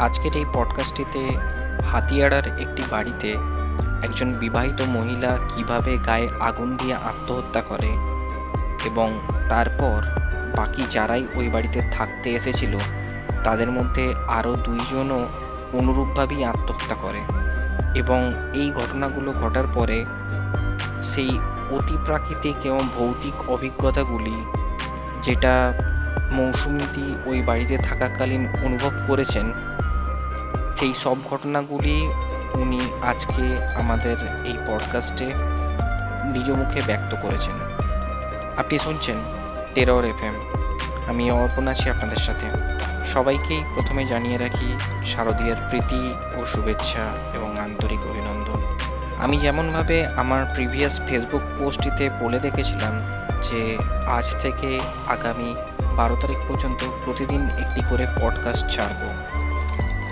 আজকের এই পডকাস্টটিতে হাতিয়াড়ার একটি বাড়িতে একজন বিবাহিত মহিলা কীভাবে গায়ে আগুন দিয়ে আত্মহত্যা করে এবং তারপর বাকি যারাই ওই বাড়িতে থাকতে এসেছিল, তাদের মধ্যে আরও দুইজনও অনুরূপভাবেই আত্মহত্যা করে এবং এই ঘটনাগুলো ঘটার পরে সেই অতি প্রাকৃতিক এবং ভৌতিক অভিজ্ঞতাগুলি যেটা মৌসুমীদি ওই বাড়িতে থাকাকালীন অনুভব করেছেন সেই সব ঘটনাগুলি উনি আজকে আমাদের এই পডকাস্টে নিজ মুখে ব্যক্ত করেছেন। আপনি শুনছেন টেরর এফ এম আমি অর্পণ আছি আপনাদের সাথে। সবাইকেই প্রথমে জানিয়ে রাখি শারদীয়ার প্রীতি ও শুভেচ্ছা এবং আন্তরিক অভিনন্দন। আমি যেমনভাবে আমার প্রিভিয়াস ফেসবুক পোস্টটিতে বলে রেখেছিলাম যে, আজ থেকে আগামী বারো তারিখ পর্যন্ত প্রতিদিন একটি করে পডকাস্ট ছাড়বো।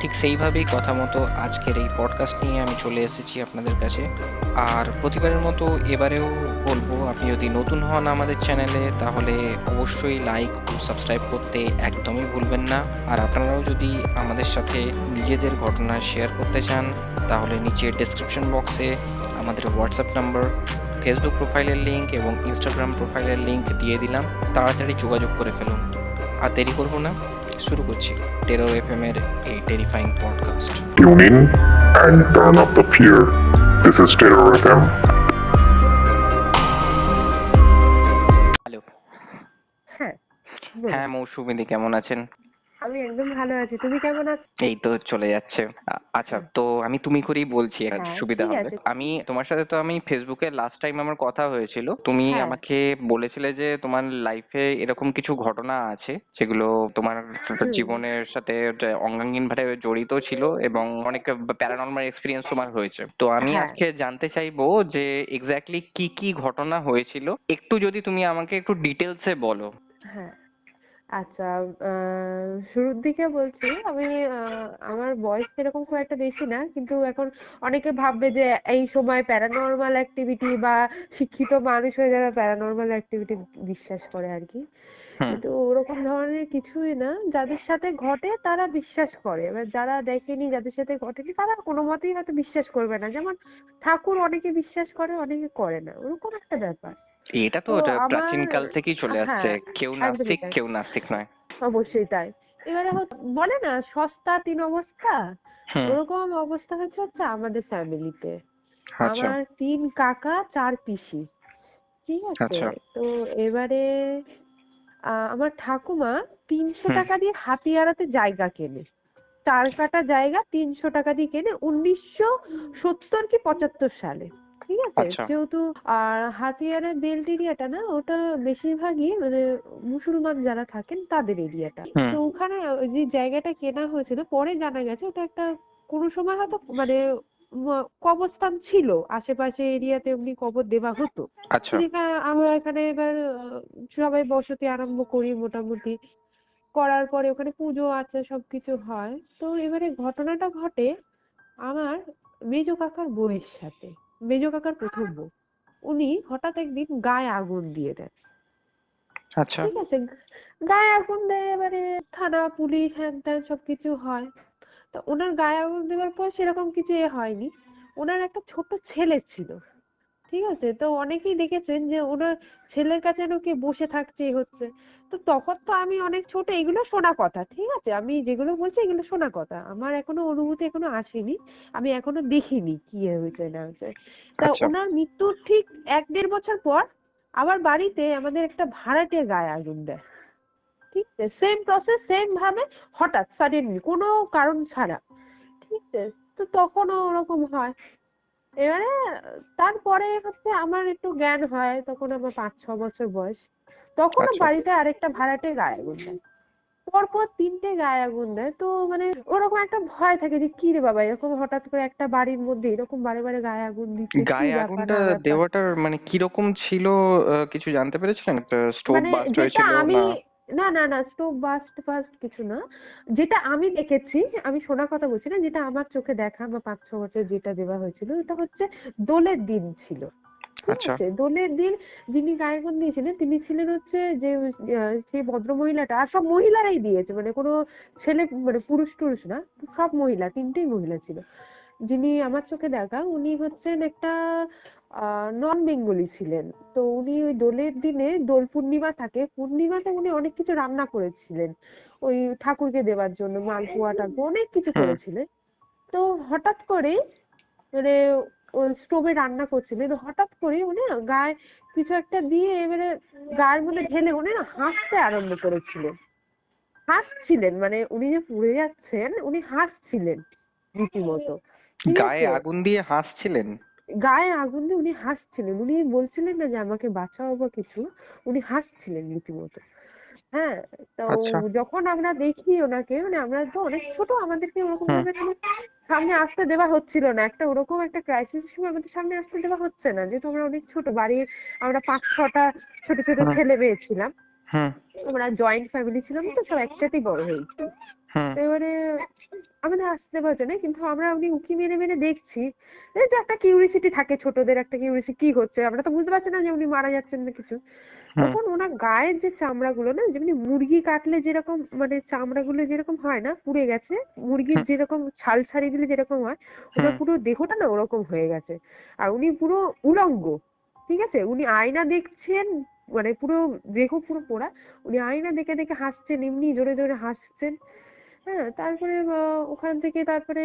ঠিক সেইভাবেই কথা মতো আজকের এই পডকাস্ট নিয়ে আমি চলে এসেছি আপনাদের কাছে। আর প্রতিবারের মতো এবারেও বলব, আপনি যদি নতুন হন আমাদের চ্যানেলে, তাহলে অবশ্যই লাইক ও সাবস্ক্রাইব করতে একদমই ভুলবেন না। আর আপনারাও যদি আমাদের সাথে নিজেদের ঘটনা শেয়ার করতে চান, তাহলে নিচে ডেসক্রিপশন বক্সে আমাদের হোয়াটসঅ্যাপ নাম্বার ফেসবুক প্রোফাইলের লিংক এবং ইনস্টাগ্রাম প্রোফাইলের লিংক দিয়ে দিলাম। তাড়াতাড়ি যোগাযোগ করে ফেলুন। আর দেরি করব না। শুরু করছি। টেরর এফএম এর এই terrifying podcast tune in and turn off the fear this is Terror হ্যাঁ বলুন। হ্যাঁ মৌসুমিদি কেমন আছেন? আমি একদম ভালো আছি। তুমি কেমন আছো? এই তো চলে যাচ্ছে। আচ্ছা তো আমি তুমি করেই বলছি হ্যাঁ, সুবিধা হবে। আমি তোমার সাথে তো আমি ফেসবুকে লাস্ট টাইম আমার কথা হয়েছিল। তুমি হ্যাঁ। আমাকে বলেছিলে যে তোমার লাইফে এরকম কিছু ঘটনা আছে যেগুলো তোমার জীবনের সাথে অঙ্গাঙ্গিন ভাবে জড়িত ছিল এবং অনেক প্যারানর্মাল এক্সপিরিয়েন্স তোমার হয়েছে। তো আমি হ্যাঁ। আজকে জানতে চাইব যে এক্স্যাক্টলি কি কি ঘটনা হয়েছিল। একটু যদি তুমি আমাকে একটু ডিটেলসে বলো। হ্যাঁ। আচ্ছা আহ, শুরুর দিকে বলছি আমি আহ, আমার বয়স সেরকম খুব একটা বেশি না কিন্তু এখন অনেকে ভাববে যে এই সময় প্যারানর্মাল অ্যাক্টিভিটি বা শিক্ষিত মানুষ হয়ে যারা প্যারানর্মাল অ্যাক্টিভিটি বিশ্বাস করে আর কি। কিন্তু ওরকম ধরনের কিছুই না যাদের সাথে ঘটে তারা বিশ্বাস করে। এবার যারা দেখেনি যাদের সাথে ঘটেনি তারা কোনো মতেই হয়তো বিশ্বাস করবে না। যেমন ঠাকুর অনেকে বিশ্বাস করে অনেকে করে না। ওরকম একটা ব্যাপার। এটা তো প্রাচীন কাল থেকেই চলে হ্যাঁ, আসছে। কেউ নাস্তিক কেউ নাস্তিক নয়। অবশ্যই তাই। এবারে বলে না সস্তা তিন অবস্থা? ওরকম অবস্থা হচ্ছে হচ্ছে আমাদের ফ্যামিলিতে আচ্ছা। আমার তিন কাকা চার পিসি। ঠিক আছে? আচ্ছা। তো এবারে আমার ঠাকুমা তিনশো টাকা দিয়ে হাতিয়ারাতে জায়গা কেনে। চার কাটা জায়গা তিনশো টাকা দিয়ে কেনে উনিশশো সত্তর কি পঁচাত্তর সালে। ঠিক আছে? আচ্ছা। যেহেতু আর হাতিয়ারের বেল্ট এরিয়াটা না ওটা বেশিরভাগই মানে মুসলমান যারা থাকেন তাদের এরিয়াটা। তো ওখানে ওই যে জায়গাটা কেনা হয়েছিল পরে জানা গেছে ওটা একটা কোনো সময় হয়তো মানে কবরস্থান ছিল আশেপাশে এরিয়াতে এমনি কবর দেওয়া হতো। আচ্ছা। আমরা এখানে এবার সবাই বসতি আরম্ভ করি মোটামুটি। করার পরে ওখানে পুজো আছে সবকিছু হয়। তো এবারে ঘটনাটা ঘটে আমার মেজ কাকার বউয়ের সাথে। মেজো কাকার প্রথম বউ। উনি হঠাৎ একদিন গায়ে আগুন দিয়ে দেন। আচ্ছা। ঠিক আছে? গায়ে আগুন দেয় এবারে থানা পুলিশ হ্যান ত্যান সবকিছু হয়। তো ওনার গায়ে আগুন দেওয়ার পর সেরকম কিছু এ হয়নি। ওনার একটা ছোট ছেলে ছিল। ঠিক আছে? তো অনেকেই দেখেছেন যে ওনার ছেলের কাছে যেন কে বসে থাকছে হচ্ছে। তো তখন তো আমি অনেক ছোট এগুলো শোনা কথা ঠিক আছে? আমি যেগুলো বলছি এগুলো শোনা কথা। আমার এখনও অনুভূতি এখনও আসেনি আমি এখনও দেখিনি কি হয়েছে না হয়েছে। তা আচ্ছা। ওনার মৃত্যুর ঠিক এক দেড় বছর পর আবার বাড়িতে আমাদের একটা ভাড়াটে গায়ে আগুন দেয়। ঠিক আছে? সেম প্রসেস সেম ভাবে হঠাৎ সাডেনলি কোনো কারণ ছাড়া। ঠিক আছে? তো তখনও ওরকম হয়। এবারে তারপরে হচ্ছে আমার একটু জ্ঞান হয় তখন আমার পাঁচ ছ বছর বয়স। তখনও আচ্ছা। বাড়িতে আরেকটা ভাড়াটে গায়ে আগুন দেয়। পরপর তিনটে গায়ে আগুন দেয়। তো মানে ওরকম একটা ভয় থাকে যে কি রে বাবা এরকম হঠাৎ করে একটা বাড়ির মধ্যে এরকম বারে বারে গায়ে আগুন দিচ্ছে কি গায়ে আগুনটা? দেওয়াটার মানে কীরকম ছিল কিছু জানতে পেরেছিলেন? একটা স্টোভ মানে বাস্ট হয়েছিল আমি না? না না না স্টোভ বাস্ট ফাস্ট কিছু না। যেটা আমি দেখেছি আমি শোনা কথা বলছি না যেটা আমার চোখে দেখা বা পাঁচ ছ বছর যেটা দেওয়া হয়েছিল এটা হচ্ছে দোলের দিন ছিল। আচ্ছা। দোলের দিন যিনি গায়ে আগুন দিয়েছিলেন তিনি ছিলেন হচ্ছে যে সেই ভদ্র মহিলাটা আর সব মহিলারাই দিয়েছে মানে কোনো ছেলে মানে পুরুষ টুরুষ না সব মহিলা তিনটেই মহিলা ছিল। যিনি আমার চোখে দেখা উনি হচ্ছেন একটা নন বেঙ্গলি ছিলেন। তো উনি ওই দোলের দিনে দোল পূর্ণিমা থাকে পূর্ণিমাতে উনি অনেক কিছু রান্না করেছিলেন। ওই ঠাকুরকে দেওয়ার জন্য মালপোয়া টালপোয়া অনেক কিছু করেছিলেন। তো হঠাৎ করে মানে ওই স্টোভে রান্না করছিলেন হঠাৎ করে উনি না গায়ে কিছু একটা দিয়ে এবারে গায়ের মধ্যে ঢেলে উনি না হাসতে আরম্ভ করেছিলেন। হাসছিলেন মানে উনি যে পুড়ে যাচ্ছেন উনি হাসছিলেন রীতিমতো। গায়ে আগুন দিয়ে হাসছিলেন? গায়ে আগুন দিয়ে উনি হাসছিলেন। উনি বলছিলেন না যে আমাকে বাঁচাও বা কিছু। উনি হাসছিলেন রীতিমতো। হ্যাঁ তো আচ্ছা। যখন আমরা দেখি ওনাকে মানে আমরা তো অনেক ছোট আমাদেরকে ওরকম ভাবে কোনো সামনে আসতে দেওয়া হচ্ছিল না। একটা ওরকম একটা ক্রাইসিস সময় আমাদের সামনে আসতে দেওয়া হচ্ছে না। যেহেতু আমরা অনেক ছোট বাড়ির আমরা পাঁচ ছটা ছোট ছোট। ছেলে মেয়ে ছিলাম আমরা জয়েন্ট ফ্যামিলি ছিলাম তো সব একসাথেই বড় হয়েছি। এবারে আমাদের আসতে পারছে না কিন্তু আমরা উনি উঁকি মেরে মেরে দেখছি। এই যে একটা কিউরিসিটি থাকে ছোটদের একটা কিউরিসিটি কি হচ্ছে? আমরা তো বুঝতে পারছি না যে উনি মারা যাচ্ছেন না কিছু। তখন ওনার গায়ের যে চামড়া গুলো না যেমনি মুরগি কাটলে যেরকম মানে চামড়া গুলো যেরকম হয় না পুড়ে গেছে মুরগির যেরকম ছাল ছাড়িয়ে দিলে যেরকম হয় ওনার পুরো দেহটা না ওরকম হয়ে গেছে। আর উনি পুরো উলঙ্গ ঠিক আছে? উনি আয়না দেখছেন মানে পুরো দেহ পুরো পোড়া উনি আয়না দেখে দেখে হাসছেন এমনি জোরে জোরে হাসছেন। হ্যাঁ তারপরে ওখান থেকে তারপরে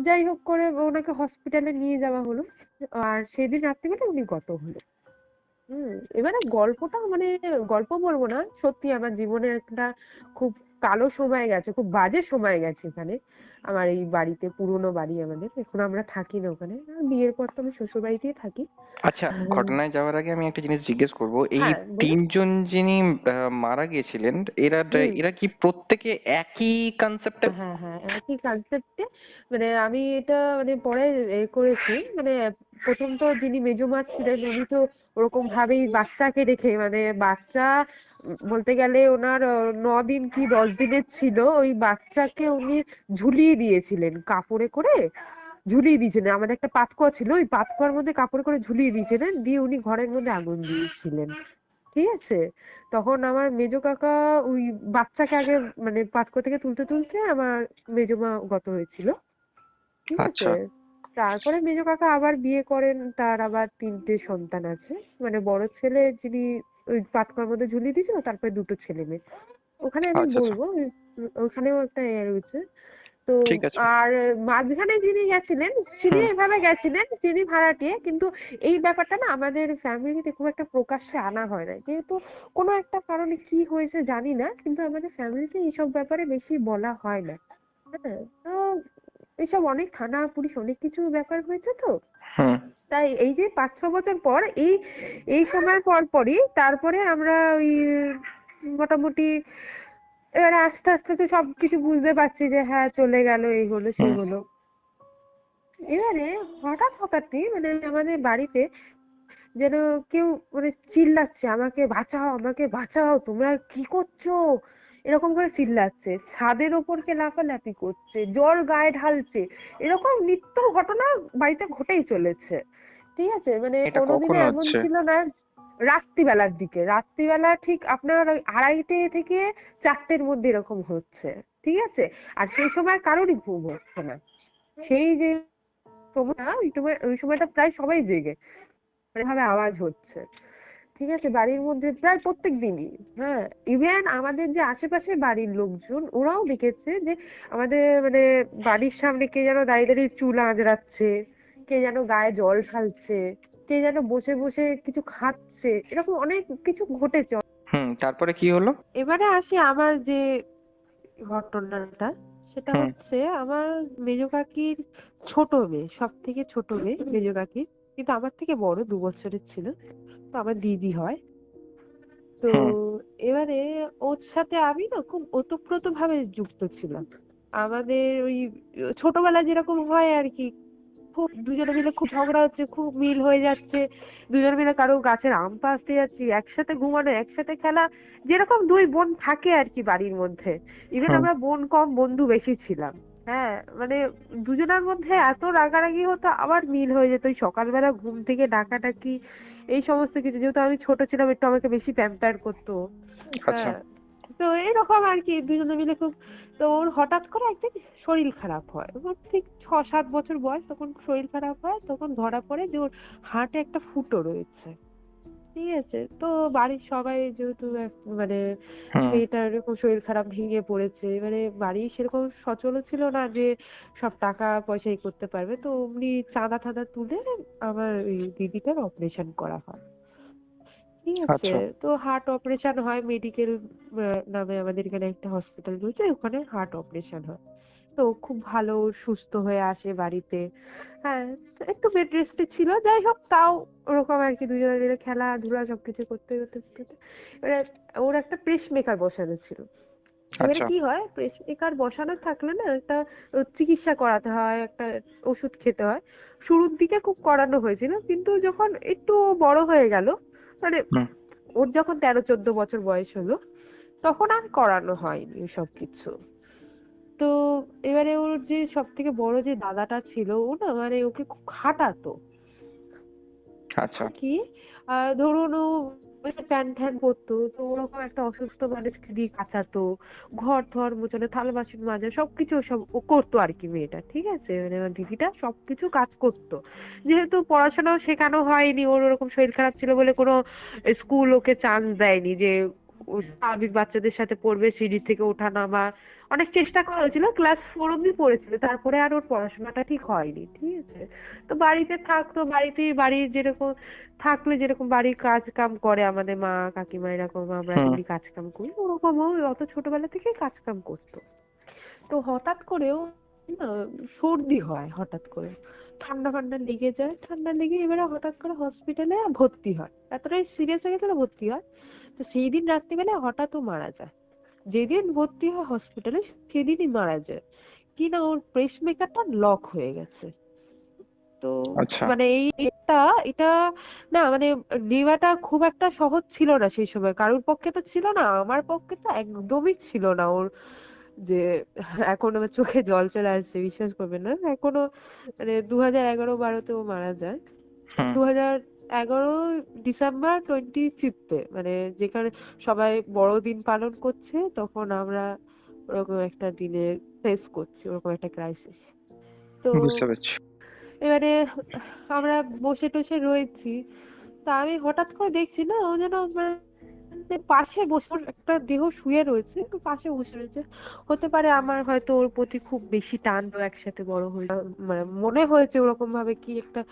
যাই হোক করে ওনাকে হসপিটালে নিয়ে যাওয়া হলো। আর সেদিন রাত্রিবেলা উনি গত হলো। হম, এবারে গল্পটা মানে গল্প বলব না, সত্যি আমার জীবনে একটা খুব কালো সময় গেছে খুব বাজে সময় গেছে এখানে। আমার এই বাড়িতে পুরনো বাড়ি আমাদের। এখন আমরা থাকি না ওখানে। বিয়ের পর তো আমি শ্বশুর বাড়িতেই থাকি। আচ্ছা ঘটনায় যাওয়ার আগে আমি একটা জিনিস জিজ্ঞেস করব। এই হ্যাঁ, তিনজন যিনি মারা গিয়েছিলেন এরা এরা কি প্রত্যেকে একই কনসেপ্টে হ্যাঁ হ্যাঁ একই কনসেপ্টে মানে আমি এটা মানে পরে করেছি। মানে প্রথম তো যিনি মেজো মা ছিলেন উনি তো ওরকম ভাবেই বাচ্চাকে রেখে মানে বাচ্চা বলতে গেলে ওনার ন দিন কি দশ দিনের ছিল ওই বাচ্চাকে উনি ঝুলিয়ে দিয়েছিলেন কাপড়ে করে ঝুলিয়ে দিয়েছিলেন। আমাদের একটা পাতকুয়া ছিল ওই পাতকুয়ার মধ্যে কাপড়ে করে ঝুলিয়ে দিয়েছিলেন দিয়ে উনি ঘরের মধ্যে আগুন দিয়েছিলেন। ঠিক আছে? তখন আমার মেজো কাকা ওই বাচ্চাকে আগে মানে পাতকুয়া থেকে তুলতে তুলতে আমার মেজো মা গত হয়েছিল। ঠিক আচ্ছা। আছে তারপরে মেজো কাকা আবার বিয়ে করেন তার আবার তিনটে সন্তান আছে। মানে বড় ছেলে যিনি ওই পাতকুয়ার মধ্যে ঝুলিয়ে দিয়েছিল তারপরে দুটো ছেলে মেয়ে। ওখানে আমি আচ্ছা, আচ্ছা। বলব ওখানেও একটা এ রয়েছে। তো আর মাঝখানে যিনি গেছিলেন তিনি এভাবে গেছিলেন তিনি ভাড়াটিয়ে কিন্তু এই ব্যাপারটা না আমাদের ফ্যামিলিতে খুব একটা প্রকাশ্যে আনা হয় না যেহেতু কোনো একটা কারণে কি হয়েছে জানি না কিন্তু আমাদের ফ্যামিলিতে এইসব ব্যাপারে বেশি বলা হয় না। হ্যাঁ তো এইসব অনেক থানা পুলিশ অনেক কিছু ব্যাপার হয়েছে তো। তাই এই যে পাঁচ ছ বছর পর এই এই সময় পর পরই তারপরে আমরা ওই মোটামুটি এবার আস্তে আস্তে তো সবকিছু বুঝতে পারছি যে হ্যাঁ চলে গেল এই হলো সেই হলো। এবারে হঠাৎ হঠাৎই মানে আমাদের বাড়িতে যেন কেউ মানে চিল্লাচ্ছে আমাকে বাঁচাও আমাকে বাঁচাও তোমরা কি করছ? এরকম করে চিল্লাচ্ছে ছাদের ওপরকে লাফালাফি করছে জল গায়ে ঢালছে এরকম নিত্য ঘটনা বাড়িতে ঘটেই চলেছে। ঠিক আছে? মানে কোনোদিনও এমন ছিল না রাত্রিবেলার দিকে। রাত্রিবেলা ঠিক আপনার আড়াইটে থেকে চারটের মধ্যে এরকম হচ্ছে। ঠিক আছে? আর সেই সময় কারোরই ঘুম হচ্ছে না। সেই যে সময়টা ওই সময়টা প্রায় সবাই জেগে। এভাবে আওয়াজ হচ্ছে। ঠিক আছে? বাড়ির মধ্যে প্রায় প্রত্যেক দিনই হ্যাঁ? ইভেন আমাদের যে আশেপাশে বাড়ির লোকজন ওরাও দেখেছে যে আমাদের মানে বাড়ির সামনে কে যেন দাঁড়িয়ে দাঁড়িয়ে চুল আঁচড়াচ্ছে কে যেন গায়ে জল ঢালছে কে যেন বসে বসে কিছু খাচ্ছে এরকম অনেক কিছু ঘটেছে। হুম তারপরে কি হলো? এবারে আসি আমার যে ঘটনাটা সেটা হচ্ছে আমার মেজো কাকির ছোট মেয়ে সব থেকে ছোট মেয়ে মেজো কাকির কিন্তু আমার থেকে বড় দু বছরের ছিল। আমার দিদি হয়। তো এবারে ওর সাথে আমি না খুব ওতপ্রোত ভাবে যুক্ত ছিলাম। আমাদের ওই ছোটবেলায় যেরকম হয় আর কি খুব দুজনে মিলে খুব ঝগড়া হচ্ছে খুব মিল হয়ে যাচ্ছে দুজনে মিলে কারও গাছের আম পাড়তে যাচ্ছি একসাথে ঘুমানো একসাথে খেলা যেরকম দুই বোন থাকে আর কি বাড়ির মধ্যে। ইভেন আমরা বোন কম বন্ধু বেশি ছিলাম। হ্যাঁ মানে দুজনের মধ্যে এত রাগারাগি হতো আবার মিল হয়ে যেত ওই সকালবেলা ঘুম থেকে ডাকাডাকি এই সমস্ত কিছু যেহেতু আমি ছোট ছিলাম একটু আমাকে বেশি প্যাম্পার করতো। আচ্ছা। হ্যাঁ, তো এরকম আর কি দুজনে মিলে খুব তো ওর হঠাৎ করে একদিন শরীর খারাপ হয়। ওর ঠিক ছ সাত বছর বয়স তখন শরীর খারাপ হয় তখন ধরা পড়ে যে ওর হাটে একটা ফুটো রয়েছে। ঠিক আছে তো বাড়ির সবাই যেহেতু মানে মেয়েটার এরকম শরীর খারাপ ভেঙে পড়েছে এবারে বাড়ি সেরকম সচল ছিল না যে সব টাকা পয়সা ই করতে পারবে। তো অমনি চাঁদা টাদা তুলে আমার ওই দিদিটার অপারেশন করা হয়। ঠিক আছে। আচ্ছা। তো হার্ট অপারেশন হয় মেডিকেল নামে আমাদের এখানে একটা হসপিটাল রয়েছে ওখানে হার্ট অপারেশন হয়। তো খুব ভালো সুস্থ হয়ে আসে বাড়িতে। হ্যাঁ একটু বেড রেস্টে ছিল যাই হোক তাও ওরকম আর কি দুজনে মিলে খেলাধুলা সবকিছু করতে করতে করতে এবারে ওর একটা প্রেস মেকার বসানো ছিল। এবারে আচ্ছা। কি হয় প্রেস মেকার বসানো থাকলে না একটা চিকিৎসা করাতে হয় একটা ওষুধ খেতে হয়। শুরুর দিকে খুব করানো হয়েছিল কিন্তু যখন একটু বড় হয়ে গেল মানে ওর যখন তেরো চোদ্দ বছর বয়স হলো তখন আর করানো হয়নি সব কিছু তো এবারে ওর যে সব থেকে বড় যে দাদাটা ছিল ও না মানে ওকে খুব খাটাতো। আচ্ছা। কি আহ, ধরুন ও প্যান ট্যান করতো তো ওরকম একটা অসুস্থ মানুষকে দিয়ে কাচাতো ঘর থর মোছানো থালা বাসন মাজা সবকিছু সব ও করতো আর কি মেয়েটা ঠিক আছে? মানে আমার দিদিটা সবকিছু কাজ করতো। যেহেতু পড়াশোনাও শেখানো হয়নি ওর ওরকম শরীর খারাপ ছিল বলে কোনো স্কুল ওকে চান্স দেয়নি যে স্বাভাবিক বাচ্চাদের সাথে পড়বে সিঁড়ি থেকে ওঠা নামা। অনেক চেষ্টা করা হয়েছিল ক্লাস ফোর অব্দি পড়েছিল তারপরে আর ওর পড়াশোনাটা ঠিক হয়নি ঠিক আছে? তো বাড়িতে থাকতো বাড়িতেই বাড়ির যেরকম থাকলে যেরকম বাড়ির কাজ কাম করে আমাদের মা কাকিমা এরকম আমরা কাজ কাম করি ওরকম অত ছোটবেলা থেকে কাজ কাম করতো। তো হঠাৎ করেও না সর্দি হয় হঠাৎ করে ঠান্ডা ফান্ডা লেগে যায় ঠান্ডা লেগে এবারে হঠাৎ করে হসপিটালে ভর্তি হয়। এতটাই সিরিয়াস হয়ে গেছিল ভর্তি হয়। তো সেই দিন রাত্রিবেলা হঠাৎ ও মারা যায়। যেদিন ভর্তি হয় হসপিটালে সেদিনই মারা যায়। কি না ওর প্রেস মেকারটা লক হয়ে গেছে। তো আচ্ছা। মানে এই এটা এটা না মানে নেওয়াটা খুব একটা সহজ ছিল না সেই সময়। কারোর পক্ষে তো ছিল না আমার পক্ষে তো একদমই ছিল না ওর যে এখন আমার চোখে জল চলে আসছে বিশ্বাস করবেন না। এখনও মানে দু হাজার এগারো বারোতে ও মারা যায়। দু হাজার এগারো ডিসেম্বর টোয়েন্টি ফিফথে মানে যেখানে সবাই বড়দিন পালন করছে তখন আমরা ওরকম একটা দিনে ফেস করছি ওরকম একটা ক্রাইসিস তো এবারে আমরা বসে টসে রয়েছি। তা আমি হঠাৎ করে দেখছি না ও যেন মানে পাশে বসে একটা দেহ শুয়ে রয়েছে পাশে বসে রয়েছে। হতে পারে আমার হয়তো ওর প্রতি খুব বেশি টান একসাথে বড় হয়ে মানে মনে হয়েছে ওরকম ভাবে কি একটা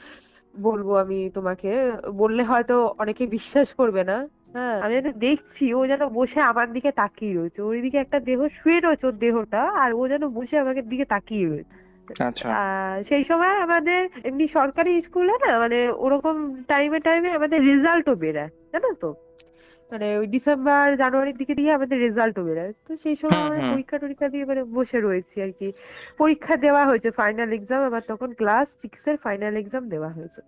বলব আমি তোমাকে বললে হয়তো অনেকে বিশ্বাস করবে না। হ্যাঁ আমি যেন দেখছি ও যেন বসে আমার দিকে তাকিয়ে রয়েছে। ওর দিকে একটা দেহ শুয়ে রয়েছে ওর দেহটা আর ও যেন বসে আমাকে দিকে তাকিয়ে রয়েছে। আচ্ছা। আহ, সেই সময় আমাদের এমনি সরকারি স্কুলে না মানে ওরকম টাইমে টাইমে আমাদের রেজাল্টও বেরোয় জানো তো? মানে ওই ডিসেম্বর জানুয়ারির দিকে দিয়ে আমাদের রেজাল্টও বেরোয়। তো সেই সময় হুম, আমরা পরীক্ষা টরীক্ষা দিয়ে মানে বসে রয়েছি আর কি। পরীক্ষা দেওয়া হয়েছে ফাইনাল এক্সাম আবার তখন ক্লাস সিক্স এর ফাইনাল এক্সাম দেওয়া হয়েছে।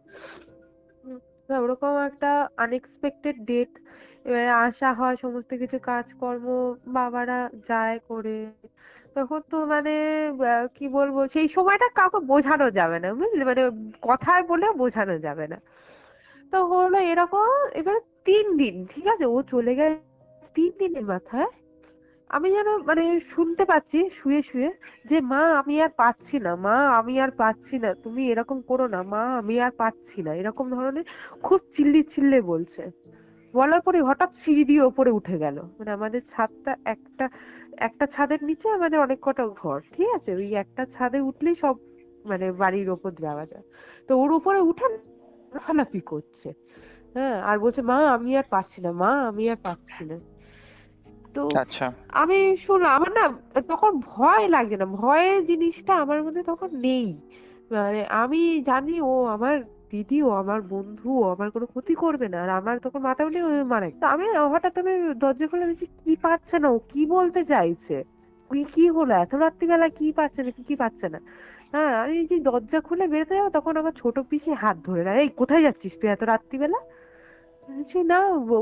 ওরকম একটা আনএক্সপেক্টেড ডেট এবারে আসা হয় সমস্ত কিছু কাজকর্ম বাবারা যায় করে। তখন তো মানে কি বলব সেই সময়টা কাউকে বোঝানো যাবে না বুঝলি? মানে কথায় বলে বোঝানো যাবে না। তো হলো এরকম এবার তিন দিন, ঠিক আছে? ও চলে গেছে তিন দিনের মাথায়। আমি যেন মানে শুনতে পাচ্ছি, শুয়ে শুয়ে যে, মা, আমি আর পাচ্ছি না, মা, আমি আর পাচ্ছি না, তুমি এরকম করো না, মা, আমি আর পাচ্ছি না। এরকম ধরনের খুব চিল্লি চিল্লে বলছে। বলার পরে হঠাৎ সিঁড়ি দিয়ে ওপরে উঠে গেল। মানে আমাদের ছাদটা একটা একটা ছাদের নিচে আমাদের অনেক কটা ঘর, ঠিক আছে? ওই একটা ছাদে উঠলেই সব মানে বাড়ির ওপর যাওয়া যায়। তো ওর উপরে উঠে লাফালাফি করছে। হ্যাঁ আর বলছে মা আমি আর পাচ্ছি না মা আমি আর পাচ্ছি না। তো আচ্ছা। আমি শুনলাম আমার না তখন ভয় লাগছে না ভয়ের জিনিসটা আমার মধ্যে তখন নেই। মানে আমি জানি ও আমার দিদি ও আমার বন্ধু আমার কোনো ক্ষতি করবে না আর আমার তখন মাথা উঠে তো আমি হঠাৎ আমি দরজা খুলে দেখছি কি পাচ্ছে না ও কি বলতে চাইছে? কি কি হলো? এত রাত্রিবেলা কি পাচ্ছে না কি কি পাচ্ছে না? হ্যাঁ আমি যে দরজা খুলে বেরোতে যাব তখন আমার ছোট পিসি হাত ধরে না এই কোথায় যাচ্ছিস তুই এত রাত্রিবেলা? বলছি না ও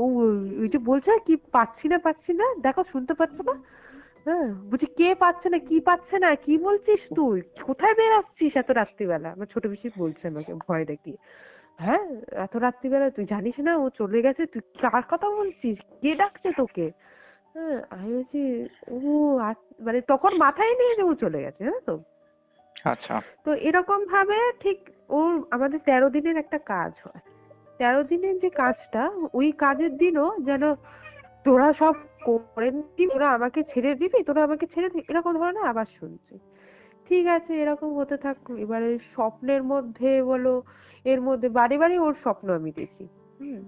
ওই যে বলছে কি পাচ্ছি না পাচ্ছি না দেখো শুনতে পাচ্ছ না? হ্যাঁ বলছি কে পাচ্ছে না কি পাচ্ছে না কি বলছিস তুই? কোথায় বেরাচ্ছিস এত রাত্রিবেলা? আমার ছোট পিসি বলছে আমাকে ভয় দেখিয়ে। হ্যাঁ এত রাত্রিবেলা তুই জানিস না ও চলে গেছে তুই কার কথা বলছিস? কে ডাকছে তোকে? হ্যাঁ আমি বলছি ও মানে তখন মাথায় নিয়ে যে ও চলে গেছে হ্যাঁ তো? আচ্ছা। তো এরকম ভাবে ঠিক ওর আমাদের তেরো দিনের একটা কাজ হয়। তেরো দিনের যে কাজটা, ওই কাজের দিনও যেন তোরা সব তোরা আমাকে ছেড়ে দিবি, তোরা আমাকে ছেড়ে দিবি, এরকম ধরনের আবার শুনছি। ঠিক আছে, এরকম হতে থাক। এবারে স্বপ্নের মধ্যে বলো, এর মধ্যে বারে বারে ওর স্বপ্ন আমি দেখি। হুম,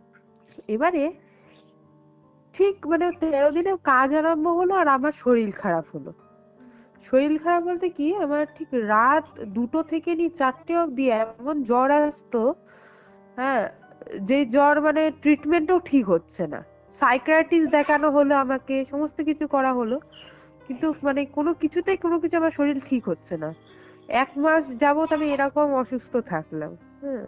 এবারে ঠিক মানে তেরো দিনে কাজ আরম্ভ হলো আর আমার শরীর খারাপ হলো। শরীর খারাপ বলতে কি? আমার ঠিক রাত দুটো থেকে নিয়ে চারটে অবধি এমন জ্বর আসতো হ্যাঁ যে জ্বর মানে ট্রিটমেন্টও ঠিক হচ্ছে না। সাইকিয়াট্রিস্ট দেখানো হলো আমাকে সমস্ত কিছু করা হলো। কিন্তু মানে কোনো কিছুতেই কোনো কিছু আমার শরীর ঠিক হচ্ছে না। এক মাস যাবত আমি এরকম অসুস্থ থাকলাম হ্যাঁ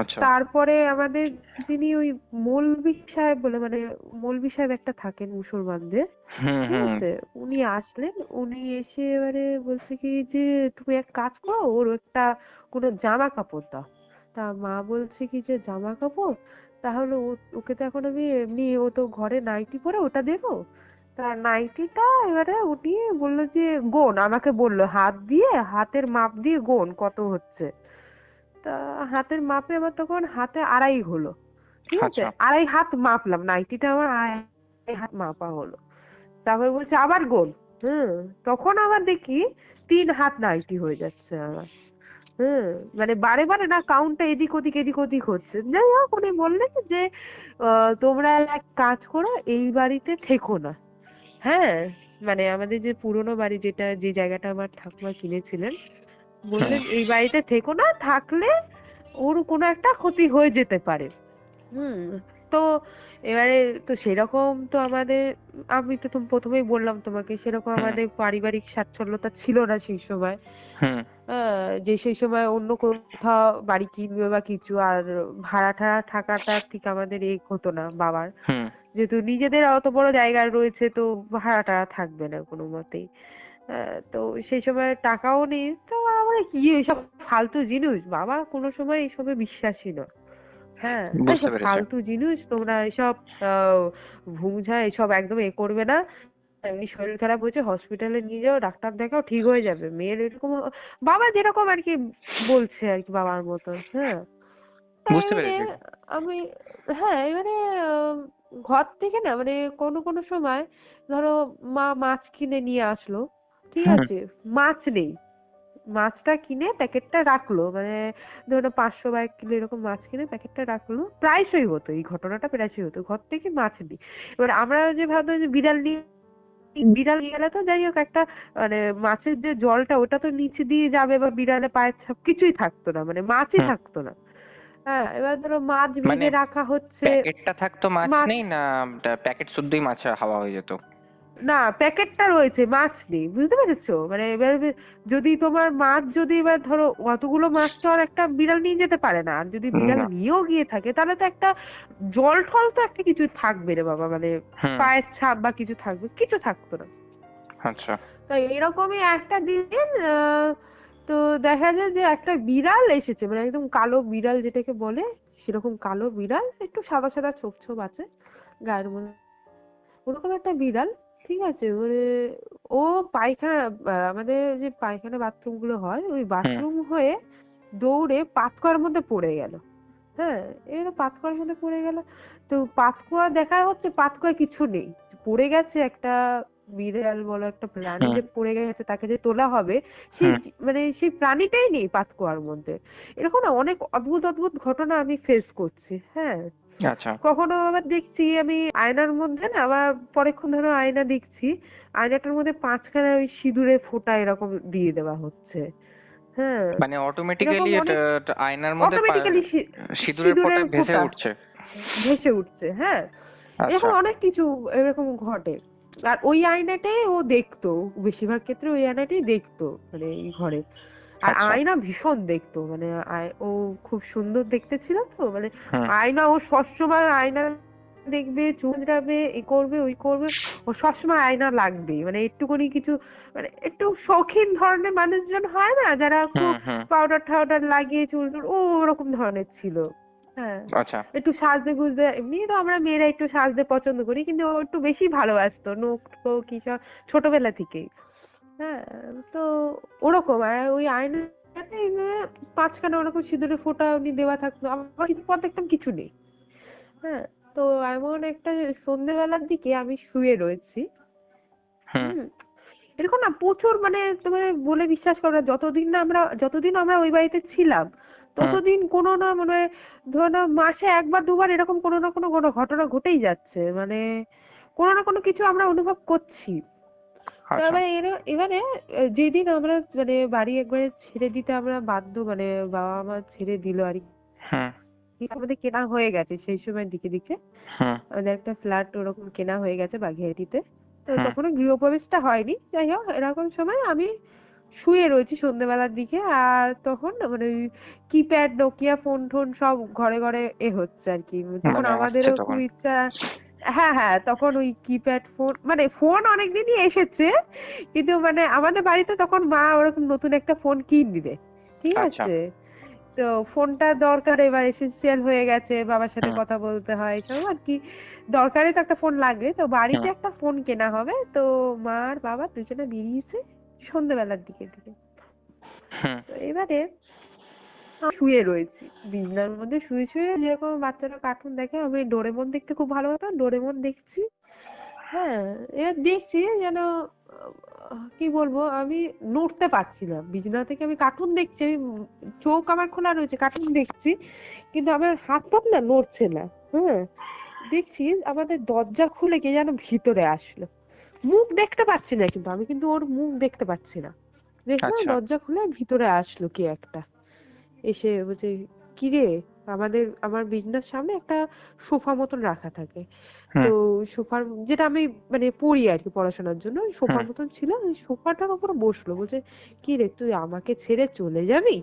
আচ্ছা। তারপরে আমাদের যিনি ওই মৌলবি সাহেব বলে মানে মৌলবি সাহেব একটা থাকেন মুসলমানদের ঠিক আছে? উনি আসলেন উনি এসে এবারে বলছে কি যে তুমি এক কাজ করো ওর একটা কোনো জামা কাপড় দাও। তা মা বলছে কি যে জামা কাপড় তাহলে ওকে তো এখন আমি এমনি ও তো ঘরে নাইটি পরে ওটা দেবো? তা নাইটিটা এবারে উনি বলল যে গোন। আমাকে বলল হাত দিয়ে হাতের মাপ দিয়ে গোন কত হচ্ছে? তা হাতের মাপে আমার তখন হাতে আড়াই হলো ঠিক আছে? আচ্ছা। আড়াই হাত মাপলাম নাইটিটা আমার আড়াই হাত মাপা হলো। তারপরে বলছে আবার গোল হুম তখন আবার দেখি তিন হাত নাইটি হয়ে যাচ্ছে আমার। হুম মানে বারে বারে না কাউন্টটা এদিক ওদিক এদিক ওদিক হচ্ছে। যাই হোক উনি বললেন যে তোমরা এক কাজ করো এই বাড়িতে থেকো না। হ্যাঁ মানে আমাদের যে পুরোনো বাড়ি যেটা যে জায়গাটা আমার ঠাকুমা কিনেছিলেন বললেন এই বাড়িতে থেকো না থাকলে ওর কোনো একটা ক্ষতি হয়ে যেতে পারে। হুম তো এবারে তো সেরকম তো আমাদের আমি তো তুমি প্রথমেই বললাম তোমাকে সেরকম আমাদের পারিবারিক স্বাচ্ছল্যতা ছিল না সেই সময়। আহ, যে সেই সময় অন্য কোথাও বাড়ি কিনবে বা কিছু আর ভাড়া ঠাড়া থাকাটা ঠিক আমাদের এই হতো না বাবার। যেহেতু নিজেদের অত বড় জায়গা রয়েছে তো ভাড়া টাড়া থাকবে না কোনো মতেই। তো সেই সময় টাকাও নেই তো আমরা কি এসব ফালতু জিনিস? বাবা কোনো সময় এইসবে বিশ্বাসী নয়। হ্যাঁ ফালতু জিনিস তোমরা এসব আহ, ভুমঝা এসব একদম এ করবে না। এমনি শরীর খারাপ হয়েছে হসপিটালে নিয়ে যাও ডাক্তার দেখাও ঠিক হয়ে যাবে। মেয়ের এরকম বাবা যেরকম আর কি বলছে আর কি বাবার মতো হ্যাঁ। বুঝতে পেরেছি। আমি হ্যাঁ এবারে ঘর থেকে না মানে কোনো কোনো সময় ধরো মা মাছ কিনে নিয়ে আসলো ঠিক আছে? মাছ নেই। মাছটা কিনে প্যাকেটটা রাখল মানে ধরো পাঁচশো বা এক কিলো এরকম মাছ কিনে প্যাকেটটা রাখল প্রায়শই হতো এই ঘটনাটা প্রায়শই হতো ঘর থেকে মাছ নেই। এবার আমরা যে ভাবতাম যে বিড়াল নিয়ে বিড়াল গেলে তো যাই হোক একটা মানে মাছের যে জলটা ওটা তো নিচে দিয়ে যাবে বা বিড়ালে পায়ের ছাপ কিছুই থাকতো না মানে মাছই থাকতো না। হ্যাঁ এবার ধরো মাছ মানে ভেজে রাখা হচ্ছে প্যাকেটটা থাকতো মাছ মাছ- নেই না প্যাকেট শুদ্ধই মাছ হাওয়া হয়ে যেত? না প্যাকেটটা রয়েছে মাছ নেই বুঝতে পেরেছ? মানে এবার যদি তোমার মাছ যদি এবার ধরো অতগুলো মাছ তো আর একটা বিড়াল নিয়ে যেতে পারে না আর যদি বিড়াল নিয়েও গিয়ে থাকে তাহলে তো একটা জল ঠল তো একটা কিছু থাকবে রে বাবা মানে পায়ের ছাপ বা কিছু থাকবে কিছু থাকতো না। আচ্ছা। তো এরকমই একটা দিন আহ, তো দেখা যায় যে একটা বিড়াল এসেছে মানে একদম কালো বিড়াল যেটাকে বলে সেরকম কালো বিড়াল একটু সাদা সাদা ছোপ ছোপ আছে গায়ের মধ্যে। ওরকম একটা বিড়াল ঠিক আছে মানে ও পায়খানা আমাদের যে পায়খানা বাথরুমগুলো হয় ওই বাথরুম হয়ে দৌড়ে পাতকুয়ার মধ্যে পড়ে গেল। হ্যাঁ এবার পাতকুয়ার মধ্যে পড়ে গেল। তো পাতকুয়া দেখা হচ্ছে পাতকুয়া কিছু নেই। পড়ে গেছে একটা বিড়াল বলো একটা প্রাণী যে পড়ে গেছে তাকে যে তোলা হবে সেই মানে সেই প্রাণীটাই নেই পাতকুয়ার মধ্যে। এরকম না অনেক অদ্ভুত অদ্ভুত ঘটনা আমি ফেস করছি। হ্যাঁ আচ্ছা। কখনো আবার দেখছি আমি আয়নার মধ্যে না আবার পরেক্ষণ ধরো আয়না দেখছি আয়নাটার মধ্যে পাঁচখানা ওই সিঁদুরে ফোঁটা এরকম দিয়ে দেওয়া হচ্ছে। হ্যাঁ। মানে অটোমেটিক্যালি আয়নার মধ্যে অটোমেটিক্যালি সিঁদুরের ফোঁটা ভেসে উঠছে। ভেসে উঠছে হ্যাঁ। আচ্ছা। এরকম অনেক কিছু এরকম ঘটে। আর ওই আয়নাটাই ও দেখতো বেশিরভাগ ক্ষেত্রে ওই আয়নাটাই দেখতো মানে এই ঘরে। আর আচ্ছা। আয়না ভীষণ দেখতো মানে আয়- ও খুব সুন্দর দেখতে ছিল তো মানে আয়না ও সবসময় আয়না দেখবে চুল যাবে এ করবে ওই করবে ও সবসময় আয়না লাগবে মানে একটুখানি কিছু মানে একটু শৌখিন ধরনের মানুষজন হয় না যারা খুব হুম হুম পাউডার টাউডার লাগিয়ে চুল টুল ও ওরকম ধরনের ছিল হ্যাঁ। আচ্ছা। একটু সাজতে গুজতে এমনি তো আমরা মেয়েরা একটু সাজতে পছন্দ করি কিন্তু ও একটু বেশি ভালোবাসতো নোক টোক কি সব ছোটবেলা থেকেই। হ্যাঁ তো ওরকম। আর ওই আয়নাতে পাঁচখানা ওরকম সিঁদুরের ফোঁটা উনি দেওয়া থাকতো। আমার কিছু পর দেখতাম কিছু নেই। হ্যাঁ তো এমন একটা সন্ধ্যেবেলার দিকে আমি শুয়ে রয়েছি। হুম হুম। এরকম না প্রচুর মানে তোমার বলে বিশ্বাস করো না, যতদিন না আমরা যতদিন আমরা ওই বাড়িতে ছিলাম ততদিন কোনো না মানে ধরো না মাসে একবার দুবার এরকম কোনো না কোনো কোনো ঘটনা ঘটেই যাচ্ছে। মানে কোনো না কোনো কিছু আমরা অনুভব করছি। তো আচ্ছা এবারে এবারে যেদিন আমরা মানে বাড়ি একবারে ছেড়ে দিতে আমরা বাধ্য মানে বাবা মা ছেড়ে দিল আর কি। আমাদের কেনা হয়ে গেছে সেই সময় দিকে দিকে। আমাদের একটা ফ্ল্যাট ওরকম কেনা হয়ে গেছে বাঘিয়াটিতে তো হুম। তখনও গৃহপ্রবেশটা হয়নি। যাই হোক এরকম সময় আমি শুয়ে রয়েছি সন্ধ্যেবেলার দিকে আর তখন মানে কিপ্যাড নোকিয়া ফোন টোন সব ঘরে ঘরে এ হচ্ছে আর কি। তখন মানে আমাদেরও খুব ইচ্ছা হ্যাঁ হ্যাঁ তখন ওই কিপ্যাড ফোন মানে ফোন অনেকদিনই এসেছে কিন্তু মানে আমাদের বাড়িতে তখন মা ওরকম নতুন একটা ফোন কিন দিবে ঠিক আচ্ছা। আছে? তো ফোনটা দরকার এবার এসেন্সিয়াল হয়ে গেছে বাবার সাথে কথা বলতে হয় সব আর কি দরকারে তো একটা ফোন লাগবে তো বাড়িতে একটা ফোন কেনা হবে তো মা আর বাবা দুজনে বেরিয়েছে সন্ধ্যেবেলার দিকে। দিকে তো এবারে শুয়ে রয়েছি। বিছানার মধ্যে শুয়ে শুয়ে যেরকম বাচ্চারা কার্টুন দেখে আমি ডোরেমন দেখতে খুব ভালো হতো ডোরেমন দেখছি। হ্যাঁ এবার দেখছি যেন কি বলব আমি নড়তে পারছি না বিছানা থেকে আমি কার্টুন দেখছি আমি চোখ আমার খোলা রয়েছে কার্টুন দেখছি কিন্তু আমার হাত পাত না নড়ছে না। হ্যাঁ দেখছি আমাদের দরজা খুলে কে যেন ভিতরে আসলো। মুখ দেখতে পাচ্ছি না কিন্তু আমি কিন্তু ওর মুখ দেখতে পাচ্ছি না। দেখলাম আচ্ছা। দরজা খুলে ভিতরে আসলো কে একটা। এসে বলছে কি রে? আমাদের আমার বিছনার সামনে একটা সোফা মতন রাখা থাকে। হুম। তো সোফার যেটা আমি মানে পড়ি আর কি পড়াশোনার জন্য সোফার হুম। মতন ছিল সোফাটার উপর বসল। বলছে কি রে তুই আমাকে ছেড়ে চলে যাবি?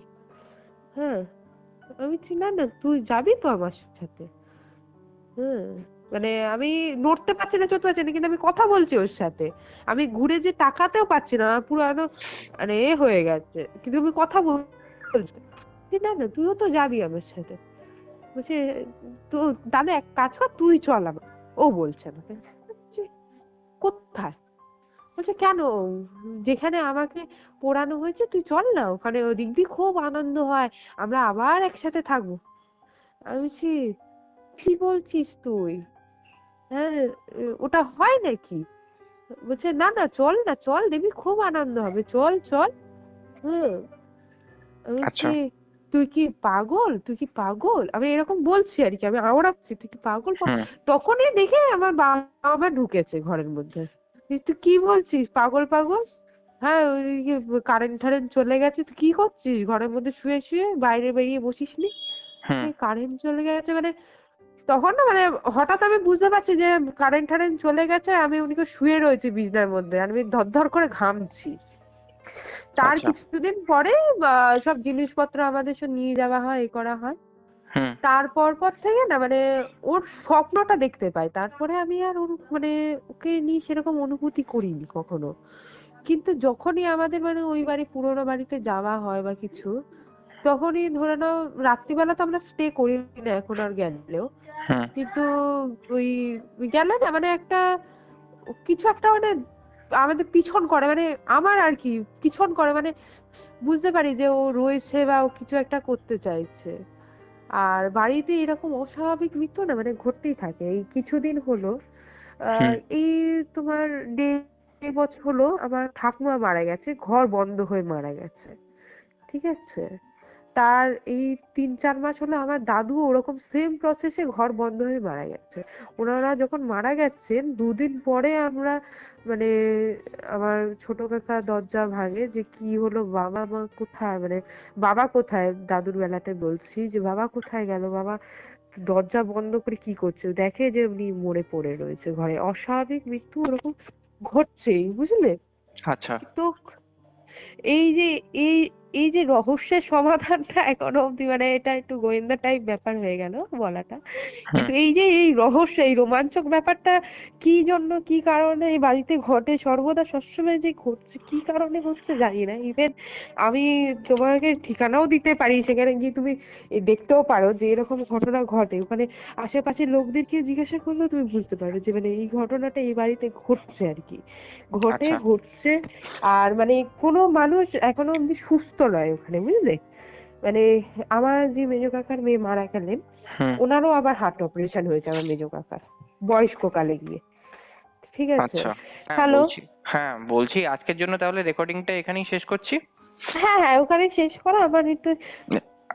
হ্যাঁ। আমি বলছি না না তুই যাবি তো আমার সাথে। হ্যাঁ। মানে আমি নড়তে পারছি না চলতে পারছি না কিন্তু আমি কথা বলছি ওর সাথে। আমি ঘুরে যে তাকাতেও পাচ্ছি না আমার পুরো মানে এ হয়ে গেছে। কিন্তু আমি কথা বলছি। বলছি, না না তুইও তো যাবি আমার সাথে। বলছে তো দাদা এক কাজ কর তুই চল আমার। ও বলছে আমাকে কোথায়? বলছে কেন? যেখানে আমাকে পোড়ানো হয়েছে তুই চল না ওখানে ওদিক দিয়ে খুব আনন্দ হয় আমরা আবার একসাথে থাকব। আমি বলছি কি বলছিস তুই? হ্যাঁ ওটা হয় নাকি? বলছে না না চল না চল দেখবি খুব আনন্দ হবে চল চল। হুম আমি আচ্ছা। বলছি, তুই কি পাগল? তুই কি পাগল? আমি এরকম বলছি আর কি আমি আওড়াচ্ছি তুই কি পাগল? তখনই দেখে আমার বাবা মা ঢুকেছে ঘরের মধ্যে। তুই কি বলছিস? পাগল পাগল? হ্যাঁ ওই কারেন্ট টারেন্ট চলে গেছে তুই কি করছিস? ঘরের মধ্যে শুয়ে শুয়ে বাইরে বেরিয়ে বসিস নি কারেন্ট চলে গেছে মানে তখন না মানে হঠাৎ আমি বুঝতে পারছি যে কারেন্ট টারেন্ট চলে গেছে আমি উনিকে শুয়ে রয়েছি বিছনার মধ্যে আর আমি ধর করে ঘামছি। তার আচ্ছা। কিছুদিন পরে সব জিনিসপত্র আমাদের সব নিয়ে যাওয়া হয় এ করা হয়। তারপর পর থেকে না মানে ওর স্বপ্নটা দেখতে পাই তারপরে আমি আর ওর মানে ওকে নিয়ে সেরকম অনুভূতি করিনি কখনো। কিন্তু যখনই আমাদের মানে ওই বাড়ি পুরোনো বাড়িতে যাওয়া হয় বা কিছু তখনই ধরে নাও রাত্রিবেলা তো আমরা স্টে করি না এখন আর গেলেও। কিন্তু ওই গেলে না মানে একটা কিছু একটা মানে আমাদের পিছন করে মানে আমার আর কি পিছন করে মানে বুঝতে পারি যে ও রয়েছে বা ও কিছু একটা করতে চাইছে। আর বাড়িতে এরকম অস্বাভাবিক মৃত্যু না মানে ঘটতেই থাকে। এই কিছুদিন হলো আহ, এই তোমার দেড় বছর হলো আমার ঠাকুমা মারা গেছে ঘর বন্ধ হয়ে মারা গেছে। ঠিক আছে? তার এই তিন চার মাস হলো আমার দাদু ওরকম সেম প্রসেসে ঘর বন্ধ হয়ে মারা গেছে। ওনারা যখন মারা গেছেন দুদিন পরে আমরা মানে আমার ছোট কাকা দরজা ভাঙে যে কি হলো বাবা মা কোথায়? মানে বাবা কোথায়? দাদুর বেলাতে বলছি যে বাবা কোথায় গেল? বাবা দরজা বন্ধ করে কি করছে? দেখে যে উনি মরে পড়ে রয়েছে ঘরে। অস্বাভাবিক মৃত্যু ওরকম ঘটছেই বুঝলে? আচ্ছা। তো এই যে এই এই যে রহস্যের সমাধানটা এখনও অবধি মানে এটা একটু গোয়েন্দা টাইপ ব্যাপার হয়ে গেল বলাটা। কিন্তু এই যে এই রহস্য এই রোমাঞ্চক ব্যাপারটা কি জন্য কি কারণে এই বাড়িতে ঘটে? সর্বদা সবসময় যে ঘটছে কি কারণে ঘটছে জানি না। ইভেন আমি তোমাকে ঠিকানাও দিতে পারি সেখানে গিয়ে তুমি দেখতেও পারো যে এরকম ঘটনা ঘটে। ওখানে আশেপাশের লোকদেরকে জিজ্ঞাসা করলেও তুমি বুঝতে পারো যে মানে এই ঘটনাটা এই বাড়িতে ঘটছে আর কি। ঘটে আচ্ছা। ঘটছে আর মানে কোনো মানুষ এখনও অব্দি সুস্থ নয় ওখানে বুঝলে? মানে আমার যে মেজো কাকার মেয়ে মারা গেলেন ওনারও আবার হার্ট অপারেশন হয়েছে আমার মেজো কাকার বয়স্ক কালে গিয়ে। ঠিক আছে? আচ্ছা হ্যাঁ বলছি হ্যাঁ আজকের জন্য তাহলে রেকর্ডিংটা এখানেই শেষ করছি। হ্যাঁ হ্যাঁ ওখানে শেষ করা আবার একটু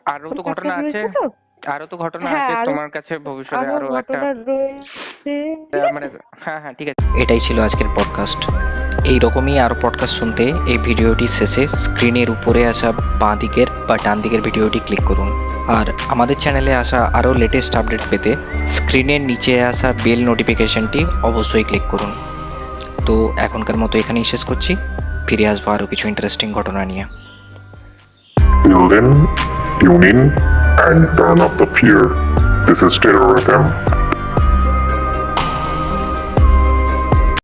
আরও তো ঘটনা আছে তো? আরও তো ঘটনা হ্যাঁ, আছে তোমার কাছে ভবিষ্যতে আরও আরও একটা ঘটনা রয়েছে। মানে হ্যাঁ হ্যাঁ ঠিক আছে। এটাই ছিল আজকের পডকাস্ট এই রকমই আরও পডকাস্ট শুনতে এই ভিডিওটির শেষে স্ক্রিনের উপরে আসা বাঁ দিকের বা ডান দিকের ভিডিওটি ক্লিক করুন আর আমাদের চ্যানেলে আসা আরও লেটেস্ট আপডেট পেতে স্ক্রিনের নিচে আসা বেল নোটিফিকেশনটি অবশ্যই ক্লিক করুন তো এখনকার মতো এখানেই শেষ করছি ফিরে আসব আরও কিছু ইন্টারেস্টিং ঘটনা নিয়ে Till then, tune in and turn up the fear. This is Terror FM.